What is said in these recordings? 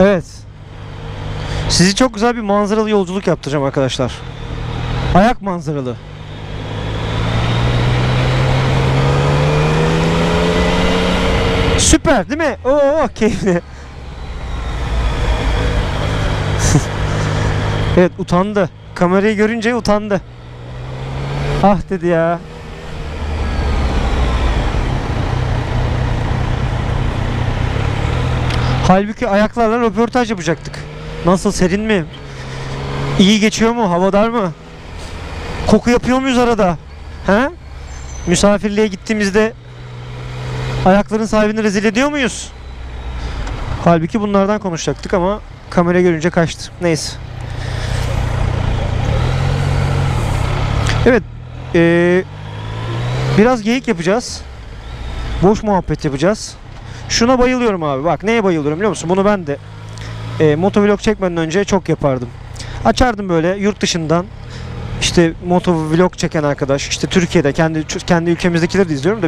Evet. Sizi çok güzel bir manzaralı yolculuk yaptıracağım arkadaşlar. Ayak manzaralı. Süper değil mi? Oo keyifli. evet utandı. Kamerayı görünce utandı. Ah dedi ya. Halbuki ayaklarla röportaj yapacaktık. Nasıl serin mi? İyi geçiyor mu? Havadar mı? Koku yapıyor muyuz arada? He? Misafirliğe gittiğimizde ayakların sahibini rezil ediyor muyuz? Halbuki bunlardan konuşacaktık ama kamera görünce kaçtı. Neyse. Evet. eee, biraz geyik yapacağız. Boş muhabbet yapacağız. Şuna bayılıyorum abi. Bak neye bayılıyorum biliyor musun? Bunu ben de e, motovlog çekmeden önce çok yapardım. Açardım böyle yurt dışından işte motovlog çeken arkadaş işte Türkiye'de kendi kendi ülkemizdekileri de izliyorum da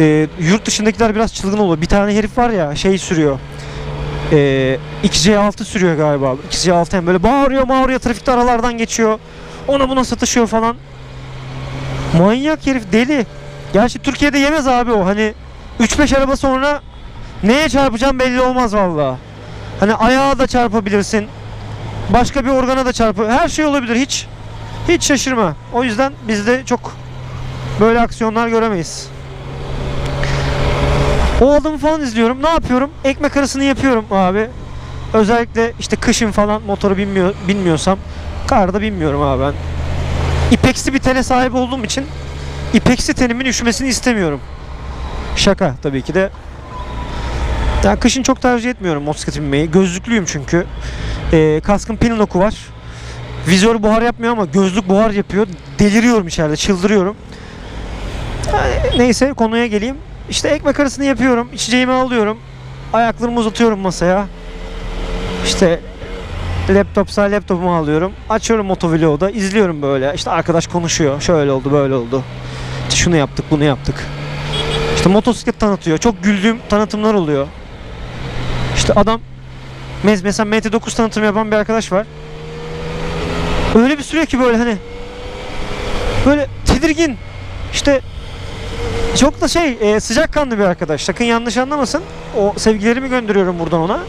e, yurt dışındakiler biraz çılgın oluyor. Bir tane herif var ya şey sürüyor. E, 2C6 sürüyor galiba. 2C6 hem böyle bağırıyor bağırıyor trafikte aralardan geçiyor. Ona buna satışıyor falan. Manyak herif deli. Gerçi Türkiye'de yemez abi o. Hani 3-5 araba sonra neye çarpacağım belli olmaz valla. Hani ayağa da çarpabilirsin. Başka bir organa da çarpı. Her şey olabilir. Hiç hiç şaşırma. O yüzden biz de çok böyle aksiyonlar göremeyiz. O adamı falan izliyorum. Ne yapıyorum? Ekmek arasını yapıyorum abi. Özellikle işte kışın falan motoru binmiyor, binmiyorsam karda binmiyorum abi ben. İpeksi bir tene sahip olduğum için ipeksi tenimin üşümesini istemiyorum. Şaka tabii ki de. Ya kışın çok tercih etmiyorum motosiklet binmeyi. Gözlüklüyüm çünkü. Ee, kaskın pin lock'u var. Vizör buhar yapmıyor ama gözlük buhar yapıyor. Deliriyorum içeride, çıldırıyorum. Yani neyse konuya geleyim. İşte ekmek arasını yapıyorum. içeceğimi alıyorum. Ayaklarımı uzatıyorum masaya. İşte laptopsa laptopumu alıyorum. Açıyorum motovlogu da izliyorum böyle. İşte arkadaş konuşuyor. Şöyle oldu, böyle oldu. İşte şunu yaptık, bunu yaptık. İşte motosiklet tanıtıyor. Çok güldüğüm tanıtımlar oluyor. İşte adam mes- mesela MT9 tanıtımı yapan bir arkadaş var. Öyle bir sürüyor ki böyle hani böyle tedirgin işte çok da şey e, sıcakkanlı bir arkadaş. Sakın yanlış anlamasın. O sevgilerimi gönderiyorum buradan ona.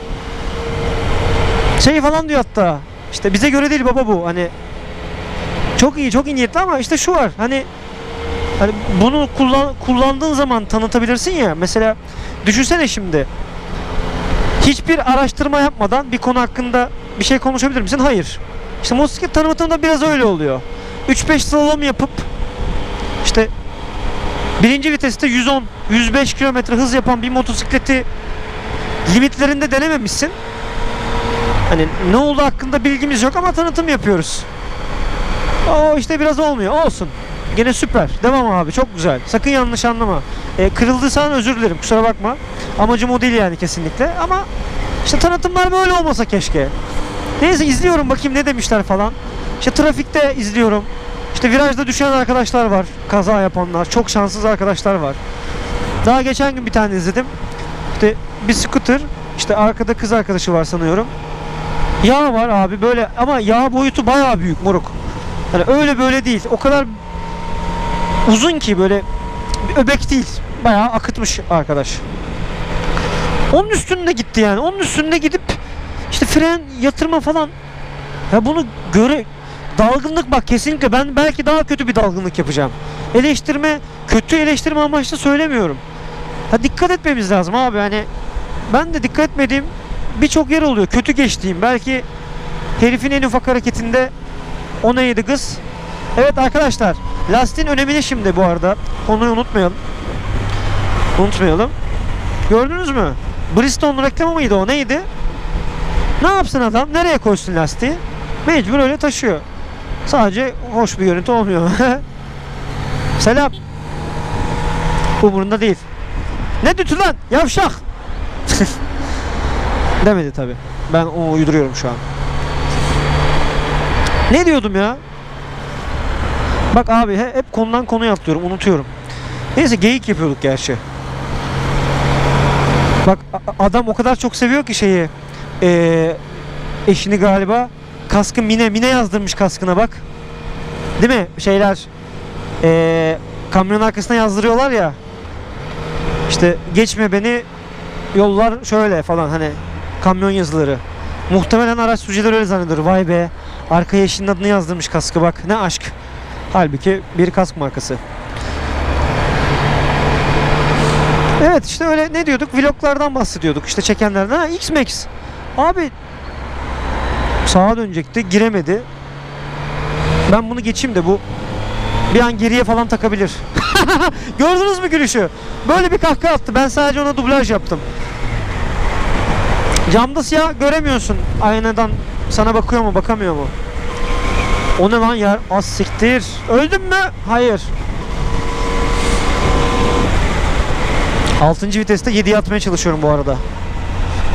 Şey falan diyor hatta. İşte bize göre değil baba bu. Hani çok iyi, çok iyi niyetli ama işte şu var. Hani hani bunu kullan kullandığın zaman tanıtabilirsin ya. Mesela düşünsene şimdi. Hiçbir araştırma yapmadan bir konu hakkında bir şey konuşabilir misin? Hayır. İşte motosiklet tanıtımında biraz öyle oluyor. 3-5 slalom yapıp işte birinci viteste 110 105 km hız yapan bir motosikleti limitlerinde denememişsin. Hani ne oldu hakkında bilgimiz yok ama tanıtım yapıyoruz. O işte biraz olmuyor. Olsun. Gene süper. Devam abi. Çok güzel. Sakın yanlış anlama. E, kırıldıysan özür dilerim. Kusura bakma. Amacım o değil yani kesinlikle. Ama işte tanıtımlar böyle olmasa keşke. Neyse izliyorum bakayım ne demişler falan. İşte trafikte izliyorum. İşte virajda düşen arkadaşlar var. Kaza yapanlar. Çok şanssız arkadaşlar var. Daha geçen gün bir tane izledim. İşte bir scooter. işte arkada kız arkadaşı var sanıyorum. Yağ var abi böyle ama yağ boyutu bayağı büyük moruk. Hani öyle böyle değil. O kadar uzun ki böyle öbek değil. Bayağı akıtmış arkadaş. Onun üstünde gitti yani. Onun üstünde gidip işte fren yatırma falan. Ya bunu göre dalgınlık bak kesinlikle ben belki daha kötü bir dalgınlık yapacağım. Eleştirme kötü eleştirme amaçlı söylemiyorum. Ha dikkat etmemiz lazım abi hani ben de dikkat etmediğim birçok yer oluyor. Kötü geçtiğim belki herifin en ufak hareketinde o neydi kız? Evet arkadaşlar lastiğin önemini şimdi bu arada konuyu unutmayalım. Unutmayalım. Gördünüz mü? Bristol reklamı mıydı o neydi? Ne yapsın adam? Nereye koysun lastiği? Mecbur öyle taşıyor. Sadece hoş bir görüntü olmuyor. Selam. Umurunda değil. Ne dütü lan? Yavşak. Demedi tabi. Ben onu uyduruyorum şu an. Ne diyordum ya? Bak abi he- hep konudan konuya atlıyorum, unutuyorum. Neyse geyik yapıyorduk gerçi. Bak adam o kadar çok seviyor ki şeyi. eee, eşini galiba. Kaskı Mine. Mine yazdırmış kaskına bak. Değil mi? Şeyler eee kamyon arkasına yazdırıyorlar ya. İşte geçme beni yollar şöyle falan hani kamyon yazıları. Muhtemelen araç sürücüleri öyle zannediyor. Vay be. Arkaya eşinin adını yazdırmış kaskı bak. Ne aşk. Halbuki bir kask markası. Evet işte öyle ne diyorduk? Vloglardan bahsediyorduk. İşte çekenlerden. Ha X-Max. Abi sağa dönecekti. Giremedi. Ben bunu geçeyim de bu bir an geriye falan takabilir. Gördünüz mü gülüşü? Böyle bir kahkaha attı. Ben sadece ona dublaj yaptım. Camda siyah göremiyorsun. Aynadan sana bakıyor mu bakamıyor mu? O ne lan yer? Az siktir. Öldün mü? Hayır. 6. viteste 7'ye atmaya çalışıyorum bu arada.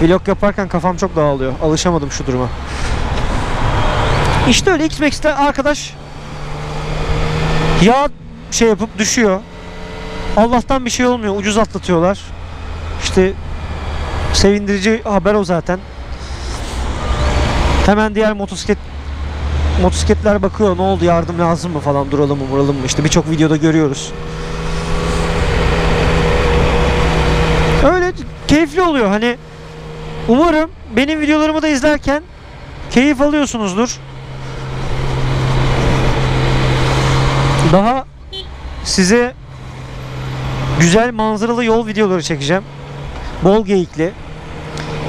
Vlog yaparken kafam çok dağılıyor. Alışamadım şu duruma. İşte öyle X-Max'te arkadaş yağ şey yapıp düşüyor. Allah'tan bir şey olmuyor. Ucuz atlatıyorlar. İşte sevindirici haber o zaten. Hemen diğer motosiklet motosikletler bakıyor ne oldu yardım lazım mı falan duralım mı vuralım mı işte birçok videoda görüyoruz. Öyle keyifli oluyor hani umarım benim videolarımı da izlerken keyif alıyorsunuzdur. Daha size güzel manzaralı yol videoları çekeceğim. Bol geyikli.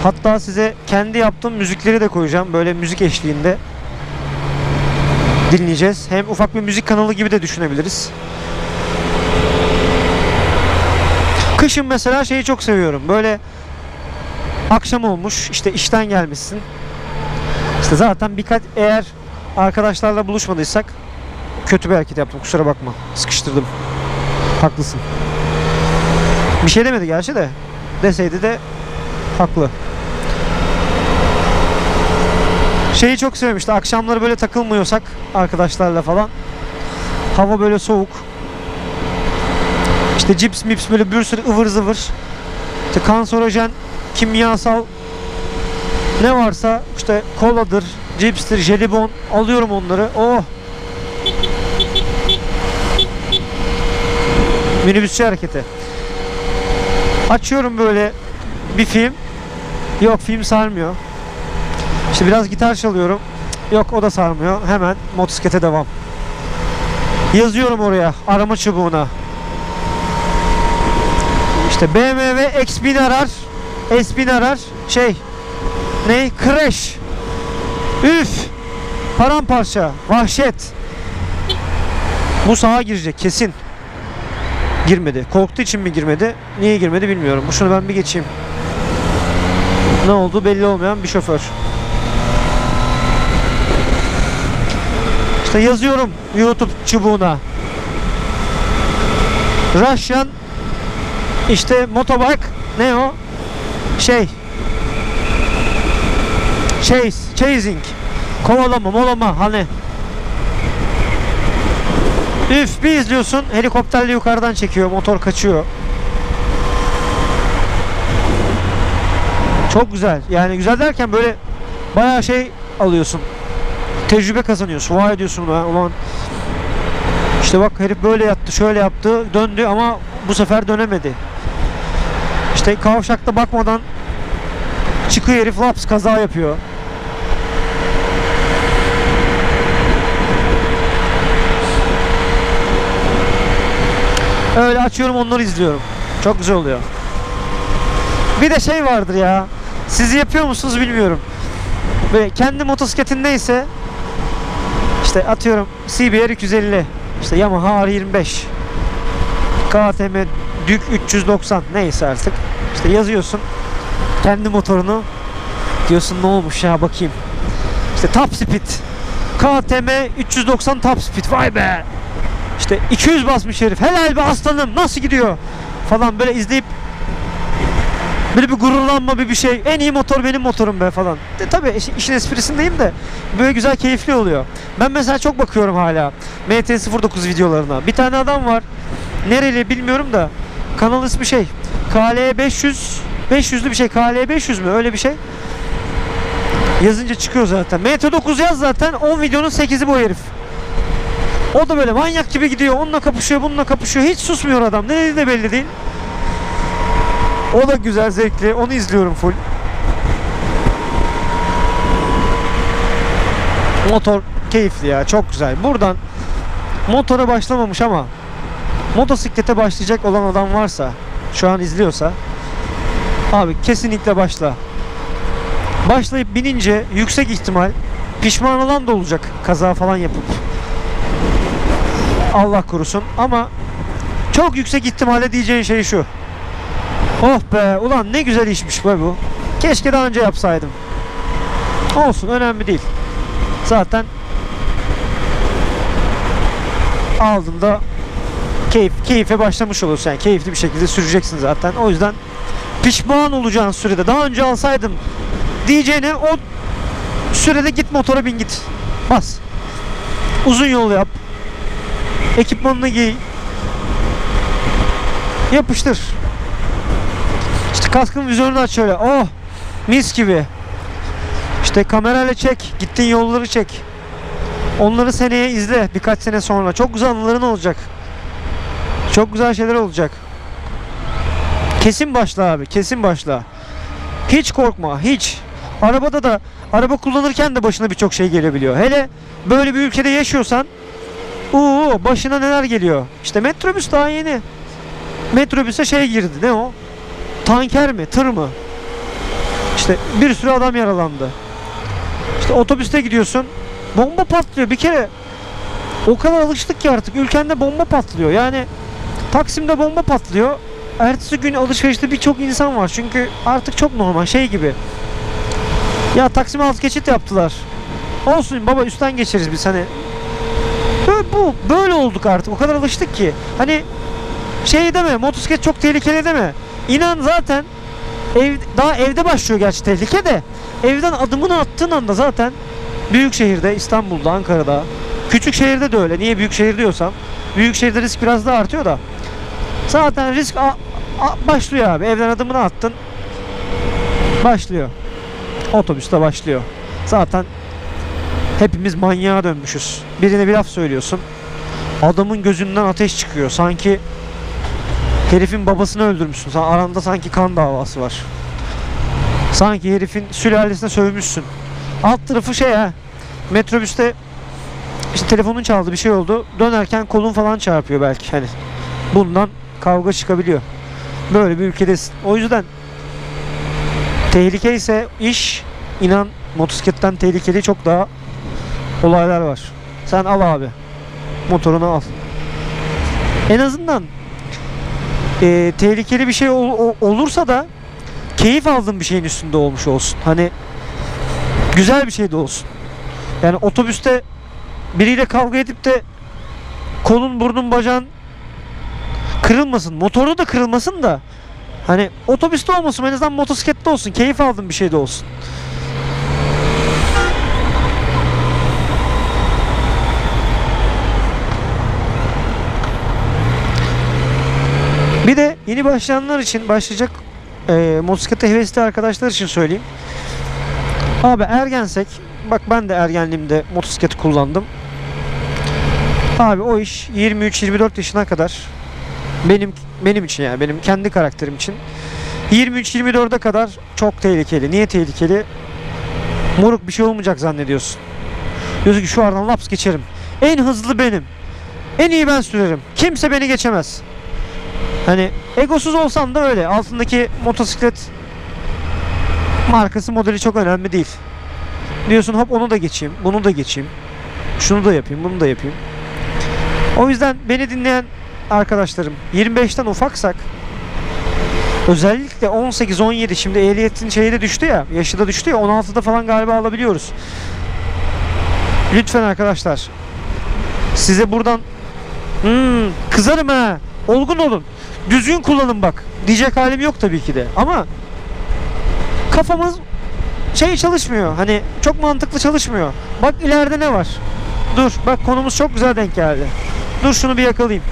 Hatta size kendi yaptığım müzikleri de koyacağım. Böyle müzik eşliğinde dinleyeceğiz. Hem ufak bir müzik kanalı gibi de düşünebiliriz. Kışın mesela şeyi çok seviyorum. Böyle akşam olmuş, işte işten gelmişsin. İşte zaten birkaç eğer arkadaşlarla buluşmadıysak kötü bir hareket yaptım. Kusura bakma. Sıkıştırdım. Haklısın. Bir şey demedi gerçi de. Deseydi de haklı. Şeyi çok sevmişti. Akşamları böyle takılmıyorsak arkadaşlarla falan. Hava böyle soğuk. İşte cips mips böyle bir sürü ıvır zıvır. İşte kanserojen, kimyasal ne varsa işte koladır, cipstir, jelibon alıyorum onları. Oh! Minibüsçü hareketi. Açıyorum böyle bir film. Yok film sarmıyor. İşte biraz gitar çalıyorum. Yok o da sarmıyor. Hemen motosiklete devam. Yazıyorum oraya arama çubuğuna. İşte BMW X1000 arar. S1000 arar. Şey. Ne? Crash. Üf. Paramparça. Vahşet. Bu sağa girecek kesin. Girmedi. Korktuğu için mi girmedi? Niye girmedi bilmiyorum. Şunu ben bir geçeyim. Ne oldu belli olmayan bir şoför. İşte yazıyorum YouTube çubuğuna. Russian işte motobike ne o? Şey. Chase, chasing. Kovalama, molama hani Üf bir izliyorsun helikopterle yukarıdan çekiyor motor kaçıyor. Çok güzel. Yani güzel derken böyle bayağı şey alıyorsun Tecrübe kazanıyorsun vay diyorsun ulan, ulan işte bak herif böyle yaptı şöyle yaptı döndü ama bu sefer dönemedi işte kavşakta bakmadan çıkıyor herif laps kaza yapıyor Öyle açıyorum onları izliyorum. Çok güzel oluyor. Bir de şey vardır ya. Siz yapıyor musunuz bilmiyorum. Böyle kendi motosikletindeyse işte atıyorum CBR 250 işte Yamaha R25 KTM Dük 390 neyse artık işte yazıyorsun kendi motorunu diyorsun ne olmuş ya bakayım işte top speed KTM 390 top speed vay be işte 200 basmış herif. Helal be aslanım nasıl gidiyor? Falan böyle izleyip böyle bir gururlanma bir bir şey. En iyi motor benim motorum be falan. De, tabii iş- işin esprisindeyim de böyle güzel keyifli oluyor. Ben mesela çok bakıyorum hala MT-09 videolarına. Bir tane adam var. Nereli bilmiyorum da kanal ismi şey KL 500 500'lü bir şey KL 500 mü öyle bir şey. Yazınca çıkıyor zaten. MT9 yaz zaten 10 videonun 8'i bu herif. O da böyle manyak gibi gidiyor. Onunla kapışıyor, bununla kapışıyor. Hiç susmuyor adam. Ne dediği de belli değil. O da güzel, zevkli. Onu izliyorum full. Motor keyifli ya. Çok güzel. Buradan motora başlamamış ama motosiklete başlayacak olan adam varsa şu an izliyorsa abi kesinlikle başla. Başlayıp binince yüksek ihtimal pişman olan da olacak kaza falan yapıp. Allah korusun ama çok yüksek ihtimalle diyeceğin şey şu. Oh be ulan ne güzel işmiş be bu. Keşke daha önce yapsaydım. Olsun önemli değil. Zaten aldığında keyif, keyfe başlamış olursun. Yani keyifli bir şekilde süreceksin zaten. O yüzden pişman olacağın sürede daha önce alsaydım diyeceğine o sürede git motora bin git. Bas. Uzun yol yap. Ekipmanını giy. Yapıştır. İşte kaskın vizörünü aç şöyle. Oh! Mis gibi. İşte kamerayla çek. Gittiğin yolları çek. Onları seneye izle birkaç sene sonra. Çok güzel anıların olacak. Çok güzel şeyler olacak. Kesin başla abi. Kesin başla. Hiç korkma. Hiç. Arabada da araba kullanırken de başına birçok şey gelebiliyor. Hele böyle bir ülkede yaşıyorsan uuu başına neler geliyor. İşte metrobüs daha yeni. Metrobüse şey girdi. Ne o? Tanker mi? Tır mı? İşte bir sürü adam yaralandı. İşte otobüste gidiyorsun. Bomba patlıyor bir kere. O kadar alıştık ki artık ülkende bomba patlıyor. Yani Taksim'de bomba patlıyor. Ertesi gün alışverişte birçok insan var. Çünkü artık çok normal şey gibi. Ya Taksim alt geçit yaptılar. Olsun baba üstten geçeriz biz hani. Böyle bu böyle olduk artık. O kadar alıştık ki. Hani şey deme motosiklet çok tehlikeli deme. İnan zaten ev daha evde başlıyor gerçi tehlike de. Evden adımını attığın anda zaten büyük şehirde İstanbul'da Ankara'da küçük şehirde de öyle. Niye büyük şehir diyorsam büyük şehirde risk biraz daha artıyor da zaten risk a- a- başlıyor abi. Evden adımını attın başlıyor. Otobüste başlıyor. Zaten hepimiz manyağa dönmüşüz. Birine bir laf söylüyorsun. Adamın gözünden ateş çıkıyor. Sanki herifin babasını öldürmüşsün. Sa- Aranda sanki kan davası var. Sanki herifin sülalesine sövmüşsün. Alt tarafı şey ha. Metrobüste işte telefonun çaldı bir şey oldu. Dönerken kolun falan çarpıyor belki hani. Bundan kavga çıkabiliyor. Böyle bir ülkedesin. O yüzden tehlike ise iş inan motosikletten tehlikeli çok daha olaylar var. Sen al abi. Motorunu al. En azından e, tehlikeli bir şey ol- olursa da keyif aldığın bir şeyin üstünde olmuş olsun. Hani güzel bir şey de olsun. Yani otobüste biriyle kavga edip de kolun burnun bacağın kırılmasın. Motoru da kırılmasın da hani otobüste olmasın en azından motosiklette olsun. Keyif aldığın bir şey de olsun. Bir de yeni başlayanlar için başlayacak e, motosiklete hevesli arkadaşlar için söyleyeyim. Abi ergensek bak ben de ergenliğimde motosiklet kullandım. Abi o iş 23-24 yaşına kadar benim benim için yani benim kendi karakterim için 23-24'e kadar çok tehlikeli. Niye tehlikeli? Moruk bir şey olmayacak zannediyorsun. Diyorsun ki şu aradan laps geçerim. En hızlı benim. En iyi ben sürerim. Kimse beni geçemez. Hani egosuz olsan da öyle. Altındaki motosiklet markası modeli çok önemli değil. Diyorsun hop onu da geçeyim, bunu da geçeyim. Şunu da yapayım, bunu da yapayım. O yüzden beni dinleyen arkadaşlarım 25'ten ufaksak özellikle 18-17 şimdi ehliyetin şeyi de düştü ya yaşı da düştü ya 16'da falan galiba alabiliyoruz. Lütfen arkadaşlar size buradan hmm, kızarım ha olgun olun düzgün kullanın bak. Diyecek halim yok tabii ki de. Ama kafamız şey çalışmıyor. Hani çok mantıklı çalışmıyor. Bak ileride ne var? Dur bak konumuz çok güzel denk geldi. Dur şunu bir yakalayayım.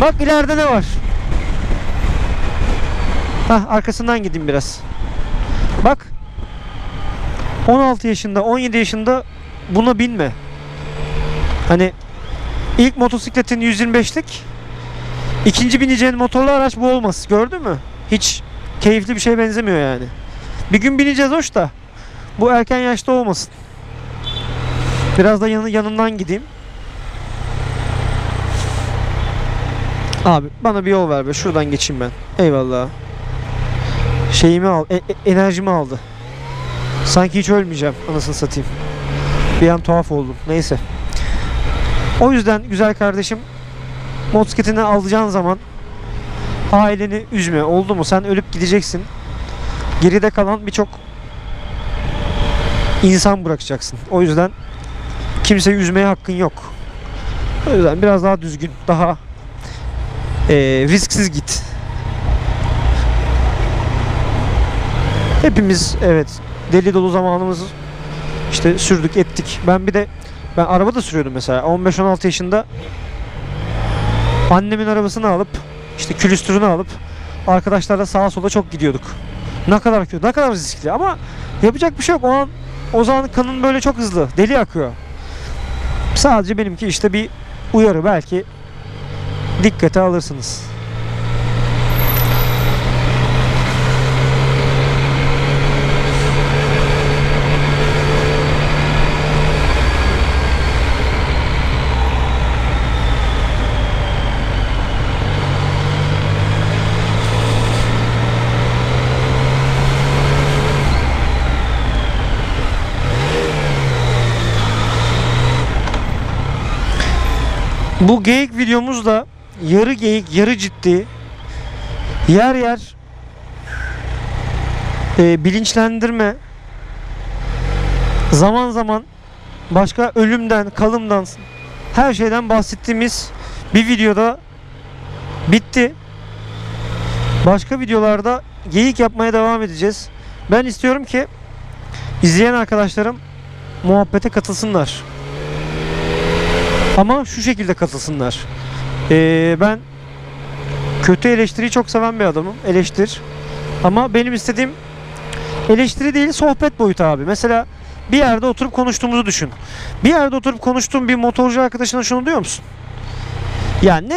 Bak ileride ne var? Hah arkasından gideyim biraz. Bak. 16 yaşında, 17 yaşında buna binme. Hani ilk motosikletin 125'lik ikinci bineceğin motorlu araç bu olmaz. Gördün mü? Hiç keyifli bir şeye benzemiyor yani. Bir gün bineceğiz hoş da bu erken yaşta olmasın. Biraz da yanı, yanından gideyim. Abi bana bir yol ver be. Şuradan geçeyim ben. Eyvallah. Şeyimi al, e- e- enerjimi aldı. Sanki hiç ölmeyeceğim anasını satayım. Bir an tuhaf oldum. Neyse. O yüzden güzel kardeşim motosikletini alacağın zaman aileni üzme. Oldu mu? Sen ölüp gideceksin. Geride kalan birçok insan bırakacaksın. O yüzden kimseyi üzmeye hakkın yok. O yüzden biraz daha düzgün, daha eee, risksiz git. Hepimiz evet deli dolu zamanımızı işte sürdük ettik. Ben bir de ben araba da sürüyordum mesela 15-16 yaşında annemin arabasını alıp işte külüstürünü alıp arkadaşlarla sağa sola çok gidiyorduk. Ne kadar kötü, ne kadar riskli ama yapacak bir şey yok. O an o zaman kanın böyle çok hızlı, deli akıyor. Sadece benimki işte bir uyarı belki dikkate alırsınız. Bu geyik videomuz da yarı geyik, yarı ciddi. Yer yer e, bilinçlendirme, zaman zaman başka ölümden, kalımdan, her şeyden bahsettiğimiz bir videoda bitti. Başka videolarda geyik yapmaya devam edeceğiz. Ben istiyorum ki izleyen arkadaşlarım muhabbete katılsınlar. Ama şu şekilde katılsınlar. Ee, ben kötü eleştiriyi çok seven bir adamım. Eleştir. Ama benim istediğim eleştiri değil sohbet boyutu abi. Mesela bir yerde oturup konuştuğumuzu düşün. Bir yerde oturup konuştuğun bir motorcu arkadaşına şunu diyor musun? Ya ne